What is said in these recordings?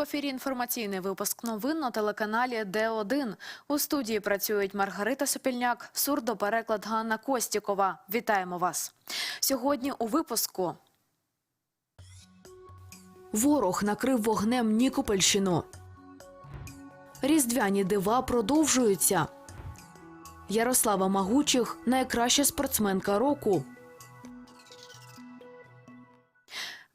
В ефірі інформаційний випуск новин на телеканалі Д1. У студії працюють Маргарита Сопільняк, сурдопереклад Ганна Костікова. Вітаємо вас. Сьогодні у випуску. Ворог накрив вогнем Нікопольщину. Різдвяні дива продовжуються. Ярослава Магучих найкраща спортсменка року.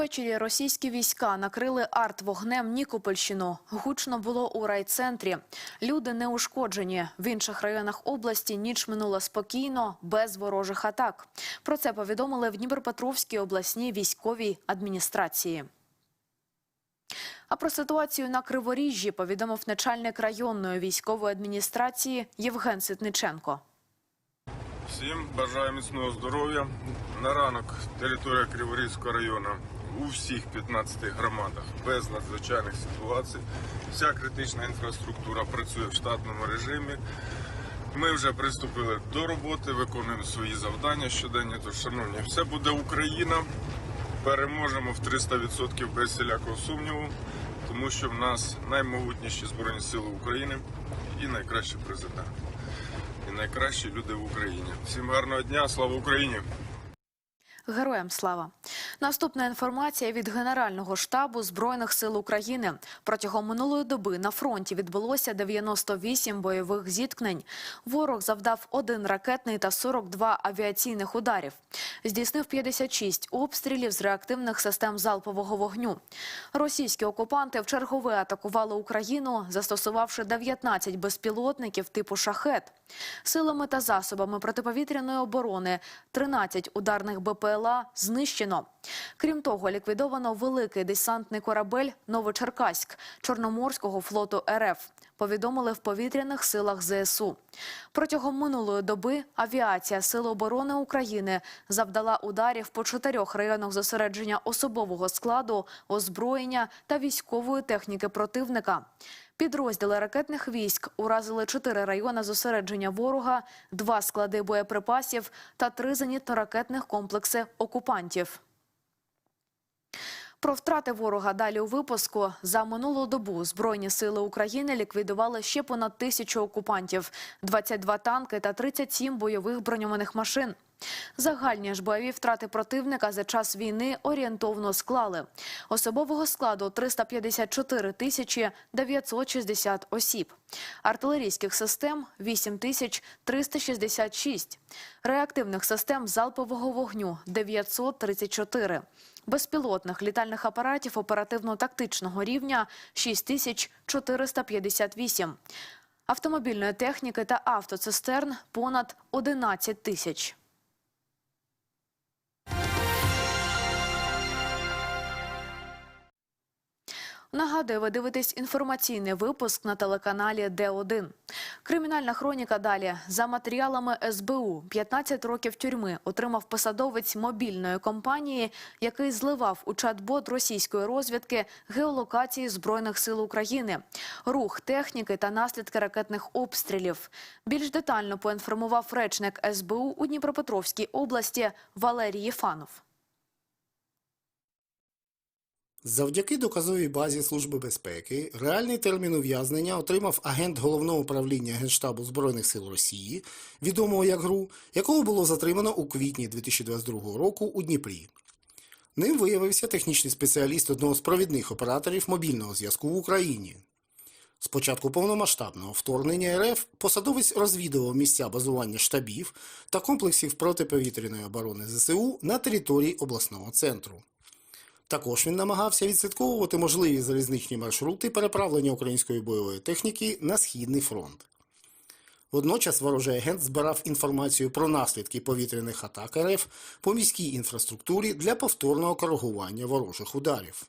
Ввечері російські війська накрили арт-вогнем Нікопольщину. Гучно було у райцентрі. Люди не ушкоджені. В інших районах області ніч минула спокійно, без ворожих атак. Про це повідомили в Дніпропетровській обласній військовій адміністрації. А про ситуацію на Криворіжжі повідомив начальник районної військової адміністрації Євген Ситниченко. Всім бажаю міцного здоров'я. На ранок територія Криворізького району у всіх 15 громадах без надзвичайних ситуацій. Вся критична інфраструктура працює в штатному режимі. Ми вже приступили до роботи, виконуємо свої завдання щоденні. Тож, шановні, все буде Україна. Переможемо в 300% без всілякого сумніву, тому що в нас наймогутніші Збройні Сили України і найкращий президент і найкращі люди в Україні. Всім гарного дня, слава Україні! Героям слава. Наступна інформація від Генерального штабу Збройних сил України. Протягом минулої доби на фронті відбулося 98 бойових зіткнень. Ворог завдав один ракетний та 42 авіаційних ударів. Здійснив 56 обстрілів з реактивних систем залпового вогню. Російські окупанти вчергове атакували Україну, застосувавши 19 безпілотників типу шахет. Силами та засобами протиповітряної оборони 13 ударних БПЛА знищено. Крім того, ліквідовано великий десантний корабель Новочеркаськ Чорноморського флоту РФ. Повідомили в повітряних силах ЗСУ. Протягом минулої доби авіація Сил оборони України завдала ударів по чотирьох районах зосередження особового складу, озброєння та військової техніки противника. Підрозділи ракетних військ уразили чотири райони зосередження ворога, два склади боєприпасів та три зенітно-ракетних комплекси окупантів. Про втрати ворога далі у випуску за минулу добу збройні сили України ліквідували ще понад тисячу окупантів, 22 танки та 37 бойових броньованих машин. Загальні ж бойові втрати противника за час війни орієнтовно склали. Особового складу 354 тисячі 960 осіб, артилерійських систем 8 тисяч 366, реактивних систем залпового вогню 934, безпілотних літальних апаратів оперативно-тактичного рівня 6458, автомобільної техніки та автоцистерн понад 11 тисяч. Нагадую, ви дивитесь інформаційний випуск на телеканалі Д1. Кримінальна хроніка далі. За матеріалами СБУ 15 років тюрми отримав посадовець мобільної компанії, який зливав у чат-бот російської розвідки геолокації Збройних сил України, рух техніки та наслідки ракетних обстрілів. Більш детально поінформував речник СБУ у Дніпропетровській області Валерій Єфанов. Завдяки доказовій базі Служби безпеки реальний термін ув'язнення отримав агент головного управління Генштабу Збройних сил Росії, відомого як ГРУ, якого було затримано у квітні 2022 року у Дніпрі. Ним виявився технічний спеціаліст одного з провідних операторів мобільного зв'язку в Україні. З початку повномасштабного вторгнення РФ посадовець розвідував місця базування штабів та комплексів протиповітряної оборони ЗСУ на території обласного центру. Також він намагався відслідковувати можливі залізничні маршрути переправлення української бойової техніки на Східний фронт. Водночас ворожий агент збирав інформацію про наслідки повітряних атак РФ по міській інфраструктурі для повторного коригування ворожих ударів.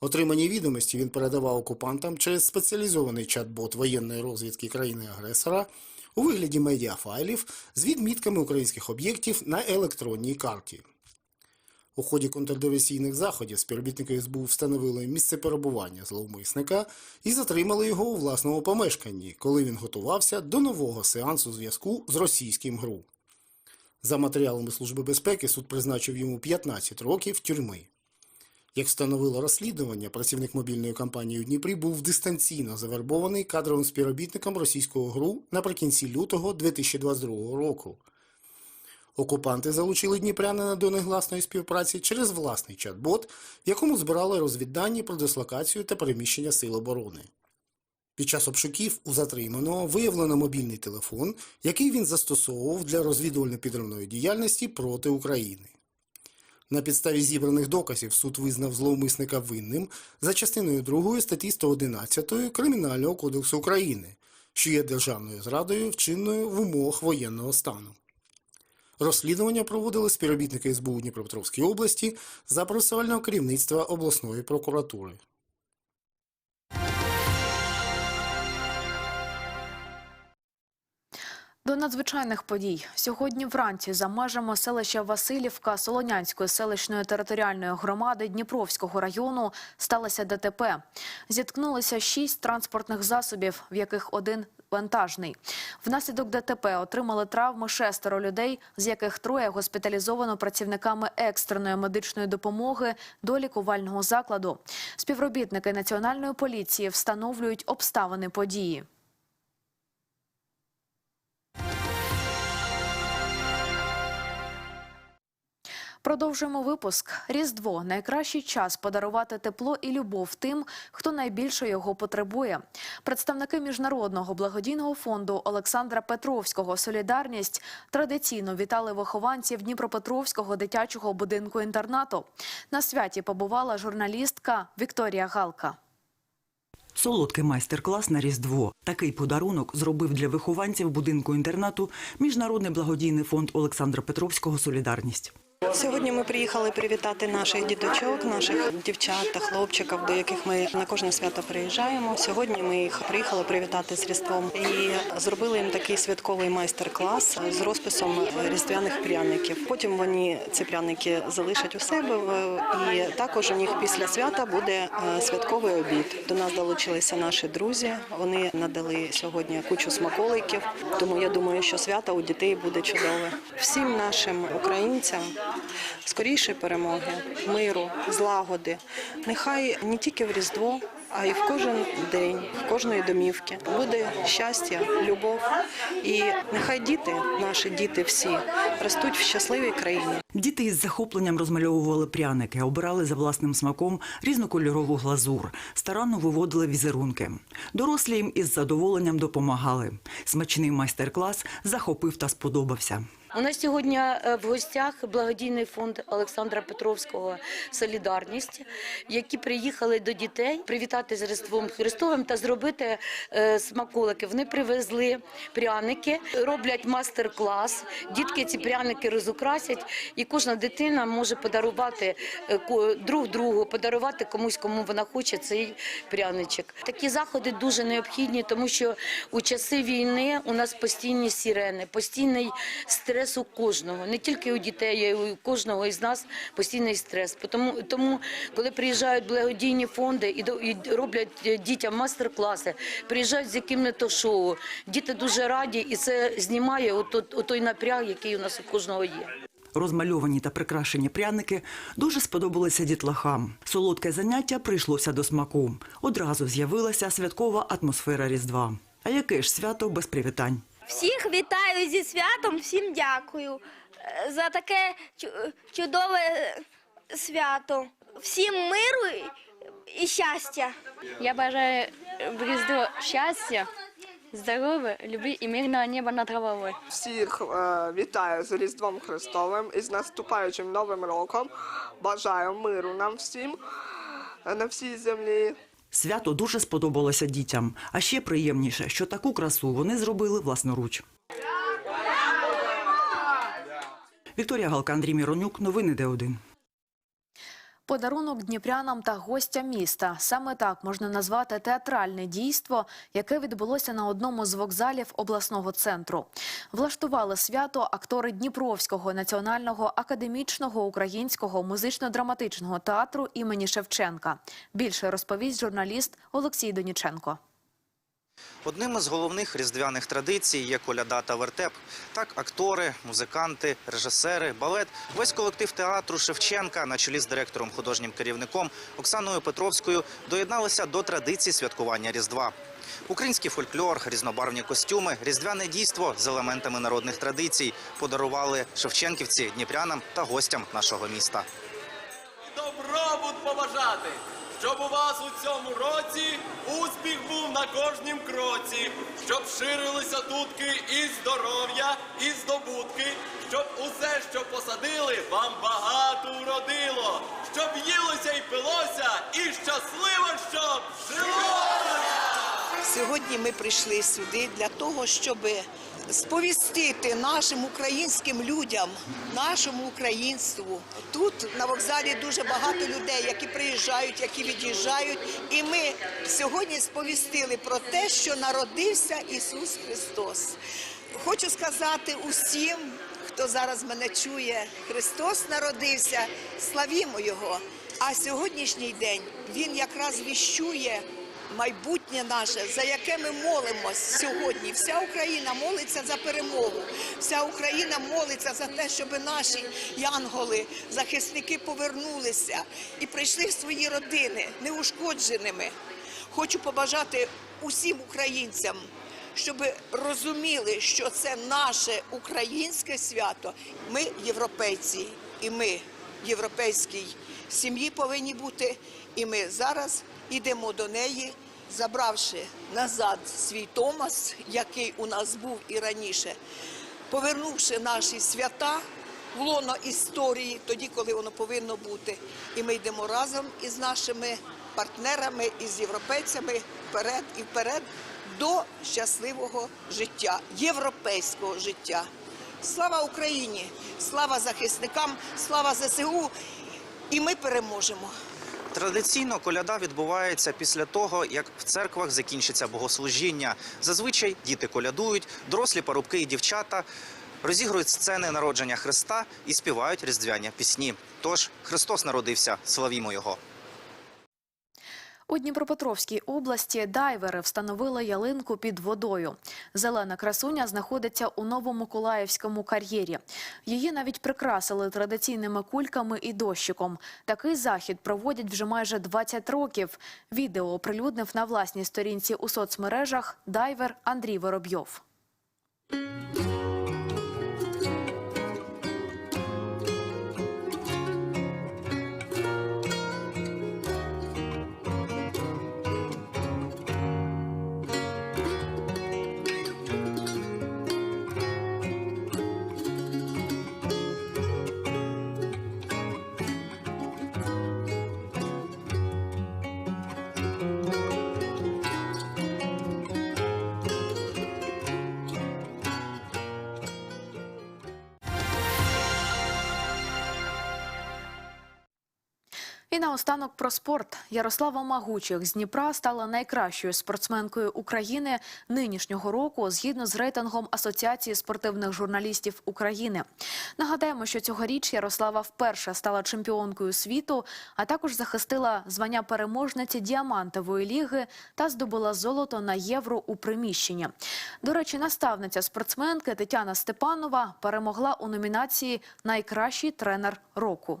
Отримані відомості він передавав окупантам через спеціалізований чат-бот воєнної розвідки країни-агресора у вигляді медіафайлів з відмітками українських об'єктів на електронній карті. У ході контрдиверсійних заходів співробітники СБУ встановили місце перебування зловмисника і затримали його у власному помешканні, коли він готувався до нового сеансу зв'язку з російським ГРУ. За матеріалами Служби безпеки суд призначив йому 15 років тюрми. Як встановило розслідування, працівник мобільної компанії у Дніпрі був дистанційно завербований кадровим співробітником російського ГРУ наприкінці лютого 2022 року. Окупанти залучили дніпрянина до негласної співпраці через власний чат-бот, в якому збирали розвіддані про дислокацію та переміщення сил оборони. Під час обшуків у затриманого виявлено мобільний телефон, який він застосовував для розвідувально-підривної діяльності проти України. На підставі зібраних доказів суд визнав зловмисника винним за частиною 2 статті 111 Кримінального кодексу України, що є державною зрадою, вчинною в умовах воєнного стану. Розслідування проводили співробітники СБУ Дніпропетровської області за процесуального керівництва обласної прокуратури. До надзвичайних подій сьогодні вранці за межами селища Васильівка Солонянської селищної територіальної громади Дніпровського району сталося ДТП. Зіткнулися шість транспортних засобів, в яких один вантажний. Внаслідок ДТП отримали травми шестеро людей, з яких троє госпіталізовано працівниками екстреної медичної допомоги до лікувального закладу. Співробітники національної поліції встановлюють обставини події. Продовжуємо випуск. Різдво найкращий час подарувати тепло і любов тим, хто найбільше його потребує. Представники міжнародного благодійного фонду Олександра Петровського Солідарність традиційно вітали вихованців Дніпропетровського дитячого будинку інтернату. На святі побувала журналістка Вікторія Галка. Солодкий майстер-клас на Різдво. Такий подарунок зробив для вихованців будинку інтернату Міжнародний благодійний фонд Олександра Петровського Солідарність. Сьогодні ми приїхали привітати наших діточок, наших дівчат та хлопчиків, до яких ми на кожне свято приїжджаємо. Сьогодні ми їх приїхали привітати з Різдвом і зробили їм такий святковий майстер-клас з розписом різдвяних пряників. Потім вони ці пряники залишать у себе і також у них після свята буде е, святковий обід. До нас долучилися наші друзі. Вони надали сьогодні кучу смаколиків. Тому я думаю, що свято у дітей буде чудове. Всім нашим українцям скорішої перемоги, миру, злагоди. Нехай не тільки в Різдво, а й в кожен день, в кожної домівки буде щастя, любов. І нехай діти, наші діти всі, ростуть в щасливій країні. Діти із захопленням розмальовували пряники, обирали за власним смаком різнокольорову глазур, старанно виводили візерунки. Дорослі їм із задоволенням допомагали. Смачний майстер-клас захопив та сподобався. У нас сьогодні е, в гостях благодійний фонд Олександра Петровського Солідарність, які приїхали до дітей привітати з Різдвом Христовим та зробити е, смаколики. Вони привезли пряники, роблять мастер-клас. Дітки ці пряники розукрасять, і кожна дитина може подарувати е, друг другу, подарувати комусь, кому вона хоче цей пряничок. Такі заходи дуже необхідні, тому що у часи війни у нас постійні сирени, постійний стрес у кожного, не тільки у дітей, а й у кожного із нас постійний стрес. Тому, тому коли приїжджають благодійні фонди і, і роблять е, дітям майстер-класи, приїжджають з яким-не то шоу, діти дуже раді, і це знімає от, от, той напряг, який у нас у кожного є. Розмальовані та прикрашені пряники дуже сподобалися дітлахам. Солодке заняття прийшлося до смаку. Одразу з'явилася святкова атмосфера Різдва. А яке ж свято без привітань? Всіх вітаю зі святом, всім дякую е, за таке чудове е, свято. Всім миру і- і щастя. Я бажаю в Різдво щастя, здоров'я, любві і мирного неба над головою. Всіх е, вітаю з Різдвом Христовим і з наступаючим Новим роком. Бажаю миру нам всім е, на всій землі. Свято дуже сподобалося дітям. А ще приємніше, що таку красу вони зробили власноруч. Вікторія Галка, Андрій Міронюк. Новини Д1. Подарунок дніпрянам та гостям міста. Саме так можна назвати театральне дійство, яке відбулося на одному з вокзалів обласного центру. Влаштували свято актори Дніпровського національного академічного українського музично-драматичного театру імені Шевченка. Більше розповість журналіст Олексій Доніченко. Одним із головних різдвяних традицій є коляда та вертеп. Так, актори, музиканти, режисери, балет, весь колектив театру Шевченка на чолі з директором, художнім керівником Оксаною Петровською доєдналися до традицій святкування Різдва. Український фольклор, різнобарвні костюми, різдвяне дійство з елементами народних традицій подарували шевченківці дніпрянам та гостям нашого міста. добробут побажати, щоб у вас у цьому році успіх був на кожнім кроці, щоб ширилися тутки і здоров'я, і здобутки, щоб усе, що посадили, вам багато уродило, щоб їлося і пилося, і щасливо, щоб жилося! Сьогодні ми прийшли сюди для того, щоб сповістити нашим українським людям, нашому українству. Тут на вокзалі дуже багато людей, які приїжджають, які від'їжджають. І ми сьогодні сповістили про те, що народився Ісус Христос. Хочу сказати усім, хто зараз мене чує, Христос народився, славімо Його. А сьогоднішній день Він якраз віщує майбутнє наше, за яке ми молимось сьогодні. Вся Україна молиться за перемогу. Вся Україна молиться за те, щоб наші янголи, захисники повернулися і прийшли в свої родини неушкодженими. Хочу побажати усім українцям, щоб розуміли, що це наше українське свято. Ми європейці, і ми європейській сім'ї повинні бути. І ми зараз йдемо до неї, забравши назад свій Томас, який у нас був і раніше, повернувши наші свята в лоно історії, тоді, коли воно повинно бути. І ми йдемо разом із нашими партнерами, із європейцями вперед і вперед до щасливого життя, європейського життя. Слава Україні! Слава захисникам, слава ЗСУ! І ми переможемо. Традиційно коляда відбувається після того, як в церквах закінчиться богослужіння. Зазвичай діти колядують, дорослі парубки і дівчата розігрують сцени народження Христа і співають різдвяні пісні. Тож Христос народився, славімо його. У Дніпропетровській області дайвери встановили ялинку під водою. Зелена красуня знаходиться у Новомиколаївському кар'єрі. Її навіть прикрасили традиційними кульками і дощиком. Такий захід проводять вже майже 20 років. Відео оприлюднив на власній сторінці у соцмережах дайвер Андрій Воробйов. Наостанок про спорт. Ярослава Магучих з Дніпра стала найкращою спортсменкою України нинішнього року згідно з рейтингом Асоціації спортивних журналістів України. Нагадаємо, що цьогоріч Ярослава вперше стала чемпіонкою світу, а також захистила звання переможниці діамантової ліги та здобула золото на євро у приміщенні. До речі, наставниця спортсменки Тетяна Степанова перемогла у номінації Найкращий тренер року.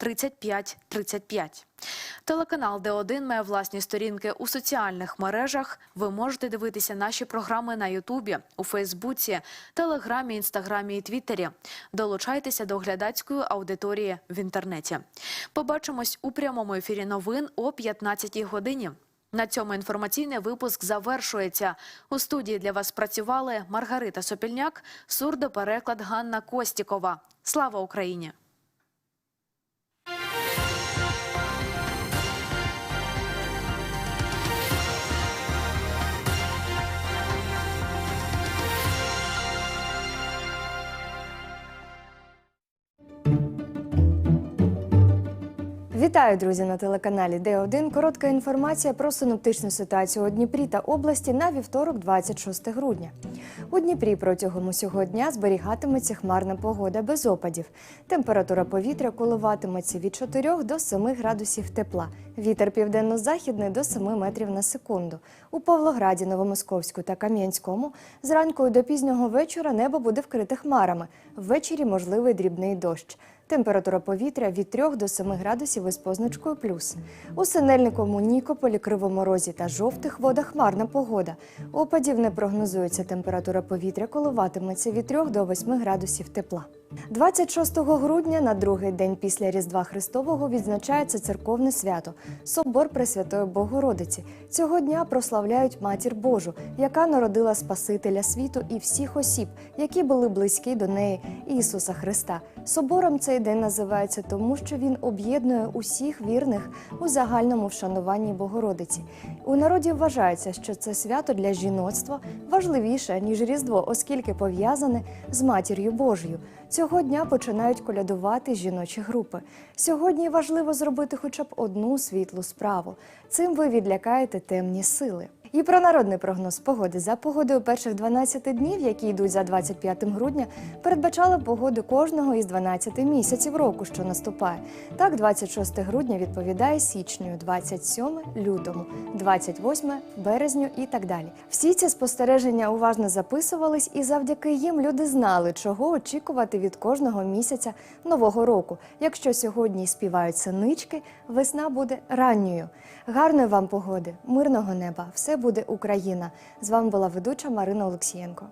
35 35. Телеканал Д1 має власні сторінки у соціальних мережах. Ви можете дивитися наші програми на Ютубі, у Фейсбуці, Телеграмі, Інстаграмі і Твіттері. Долучайтеся до глядацької аудиторії в інтернеті. Побачимось у прямому ефірі новин о 15 годині. На цьому інформаційний випуск завершується. У студії для вас працювали Маргарита Сопільняк, сурдопереклад Ганна Костікова. Слава Україні! Вітаю, друзі, на телеканалі Д1. Коротка інформація про синоптичну ситуацію у Дніпрі та області на вівторок, 26 грудня. У Дніпрі протягом усього дня зберігатиметься хмарна погода без опадів. Температура повітря коливатиметься від 4 до 7 градусів тепла. Вітер південно-західний до 7 метрів на секунду. У Павлограді, Новомосковську та Кам'янському зранку і до пізнього вечора небо буде вкрите хмарами. Ввечері можливий дрібний дощ. Температура повітря від 3 до 7 градусів із позначкою плюс. У Синельниковому, Нікополі, Кривому Розі та жовтих водах хмарна погода. Опадів не прогнозується. Температура повітря коливатиметься від 3 до 8 градусів тепла. 26 грудня на другий день після Різдва Христового відзначається церковне свято Собор Пресвятої Богородиці. Цього дня прославляють Матір Божу, яка народила Спасителя світу і всіх осіб, які були близькі до неї Ісуса Христа. Собором цей день називається тому, що він об'єднує усіх вірних у загальному вшануванні Богородиці. У народі вважається, що це свято для жіноцтва важливіше ніж Різдво, оскільки пов'язане з матір'ю Божою. Цього дня починають колядувати жіночі групи. Сьогодні важливо зробити хоча б одну світлу справу. Цим ви відлякаєте темні сили. І про народний прогноз погоди за погодою перших 12 днів, які йдуть за 25 грудня, передбачала погоду кожного із 12 місяців року, що наступає. Так, 26 грудня відповідає січню, 27 лютому, 28 березню і так далі. Всі ці спостереження уважно записувались, і завдяки їм люди знали, чого очікувати від кожного місяця нового року. Якщо сьогодні співають синички, весна буде ранньою. Гарної вам погоди, мирного неба! Все буде Україна. З вами була ведуча Марина Олексієнко.